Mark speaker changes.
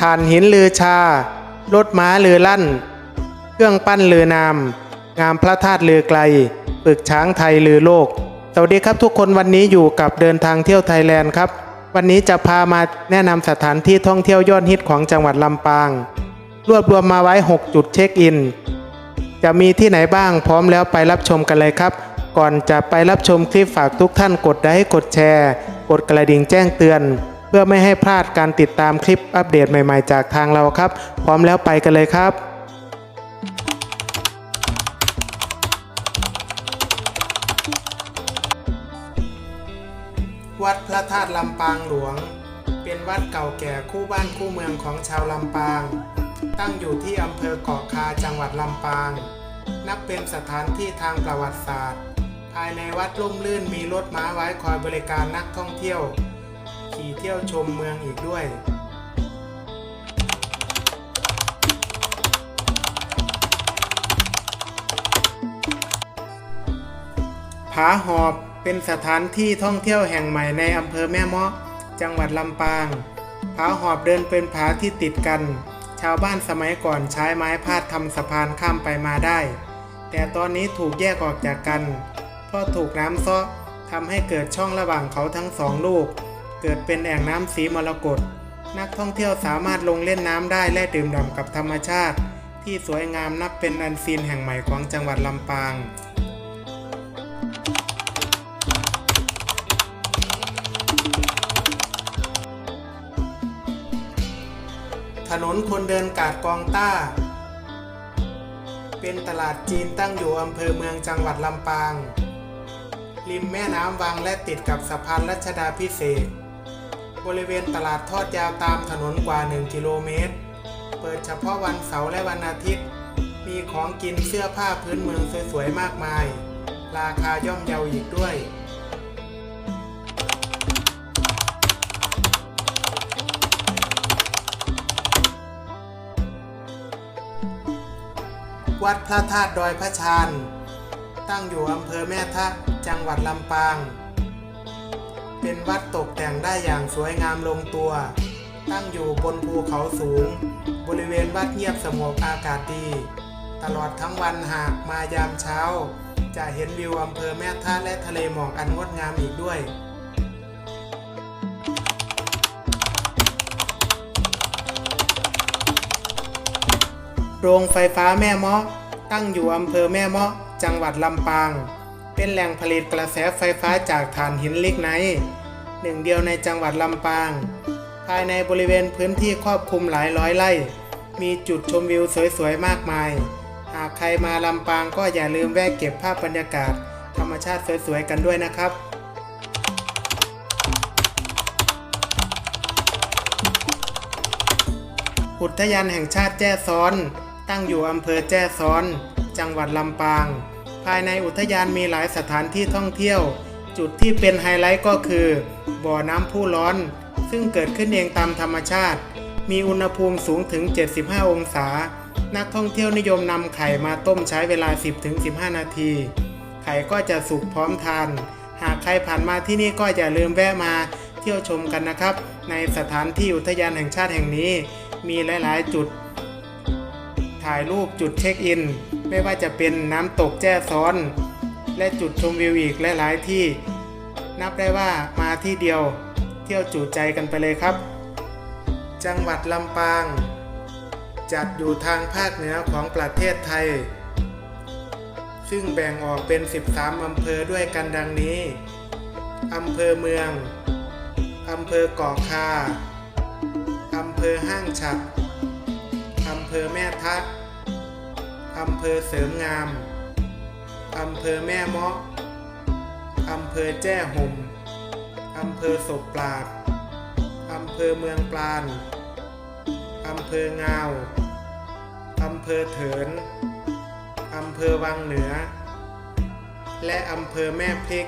Speaker 1: ฐานหินลือชา รถม้าลือลั่น เครื่องปั้นลือนาม งามพระธาตุลือไกล ปึกช้างไทยลือโลก สวัสดีครับทุกคนวันนี้อยู่กับเดินทางเที่ยวไทยแลนด์ครับ วันนี้จะพามาแนะนำสถานที่ท่องเที่ยวยอดฮิตของจังหวัดลำปาง รวบรวมมาไว้ 6 จุดเช็คอิน จะมีที่ไหนบ้างพร้อมแล้วไปรับชมกันเลยครับ ก่อนจะไปรับชมคลิปฝากทุกท่านกดไลค์กดแชร์ กดกระดิ่งแจ้งเตือน เพื่อไม่ให้พลาดการติดตามคลิปอัปเดตใหม่ๆ จากทางเราครับ พร้อมแล้วไปกันเลยครับวัดพระธาตุลำปางหลวง เป็นวัดเก่าแก่คู่บ้านคู่เมืองของชาวลำปาง ตั้งอยู่ที่อำเภอเกาะคาจังหวัดลำปาง นับเป็นสถานที่ทางประวัติศาสตร์ ภายในวัดร่มรื่นมีรถม้าไว้คอยบริการนักท่องเที่ยว ขี่เที่ยวชมเมืองอีกด้วย ผาหอบเป็นสถานที่ท่องเที่ยวแห่งใหม่ในอำเภอแม่เมาะ จังหวัดลำปาง ผาหอบเดินเป็นผาที่ติดกัน ชาวบ้านสมัยก่อนใช้ไม้พาดทำสะพานข้ามไปมาได้ แต่ตอนนี้ถูกแยกออกจากกัน เพราะถูกน้ำซ้อทำให้เกิดช่องระหว่างเขาทั้งสองลูก เกิดเป็นแอ่งน้ำสีมรกตนักท่องเที่ยวสามารถลงเล่นน้ำได้และดื่มด่ำกับธรรมชาติ ที่สวยงามนับเป็นอันซีนแห่งใหม่ของจังหวัดลำปางถนนคนเดินกาดกองต้า เป็นตลาดจีนตั้งอยู่อำเภอเมืองจังหวัดลำปาง ริมแม่น้ำวังและติดกับสะพานรัชดาพิเศษ บริเวณตลาดทอดยาวตามถนนกว่า 1 กิโลเมตร เปิดเฉพาะวันเสาร์และวันอาทิตย์ มีของกินเสื้อผ้าพื้นเมืองสวยๆ มากมาย ราคาย่อมเยาอีกด้วยวัดพระธาตุดอยพระชาน ตั้งอยู่อำเภอแม่ทะจังหวัดลำปาง เป็นวัดตกแต่งได้อย่างสวยงามลงตัว ตั้งอยู่บนภูเขาสูง บริเวณวัดเงียบสงบอากาศดี ตลอดทั้งวันหากมายามเช้า จะเห็นวิวอำเภอแม่ทะและทะเลหมอกอันงดงามอีกด้วยโรงไฟฟ้าแม่เมาะตั้งอยู่อำเภอแม่เมาะจังหวัดลำปาง เป็นแหล่งผลิตกระแสไฟฟ้าจากถ่านหินลิกไนท์หนึ่งเดียวในจังหวัดลำปาง ภายในบริเวณพื้นที่ครอบคลุมหลายร้อยไร่ มีจุดชมวิวสวยๆมากมาย หากใครมาลำปางก็อย่าลืมแวะเก็บภาพบรรยากาศ ธรรมชาติสวยๆกันด้วยนะครับอุทยานแห่งชาติแจ้ซ้อน ตั้งอยู่อำเภอแจ้ซ้อน จังหวัดลำปางายในอุทยานมีหลายสถานที่ท่องเที่ยว จุดที่เป็นไฮไลท์ก็คือ บ่อน้ำพุร้อน ซึ่งเกิดขึ้นเองตามธรรมชาติ มีอุณหภูมิสูงถึง 75 องศา นักท่องเที่ยวนิยมนำไข่มาต้มใช้เวลา 10-15 นาที ไข่ก็จะสุกพร้อมทาน หากใครผ่านมาที่นี่ก็อย่าลืมแวะมาเที่ยวชมกันนะครับ ในสถานที่อุทยานแห่งชาติแห่งนี้ มีหลาย ๆ จุด ถ่ายรูปจุดเช็คอิน ไม่ว่าจะเป็นน้ำตกแจ้ซ้อน และจุดชมวิวอีกหลายๆที่ นับได้ว่ามาที่เดียวเที่ยวจุใจกันไปเลยครับ จังหวัดลำปาง จัดอยู่ทางภาคเหนือของประเทศไทย ซึ่งแบ่งออกเป็น 13 อำเภอด้วยกันดังนี้ อำเภอเมือง อำเภอเกาะคาอำเภอห้างฉัดอำเภอแม่ทัด อำเภอเสริมงาม อำเภอแม่เมาะ อำเภอแจ้ห่ม อำเภอศพปราด อำเภอเมืองปราณ อำเภองาว อำเภอเถิน อำเภอวังเหนือ และอำเภอแม่พริก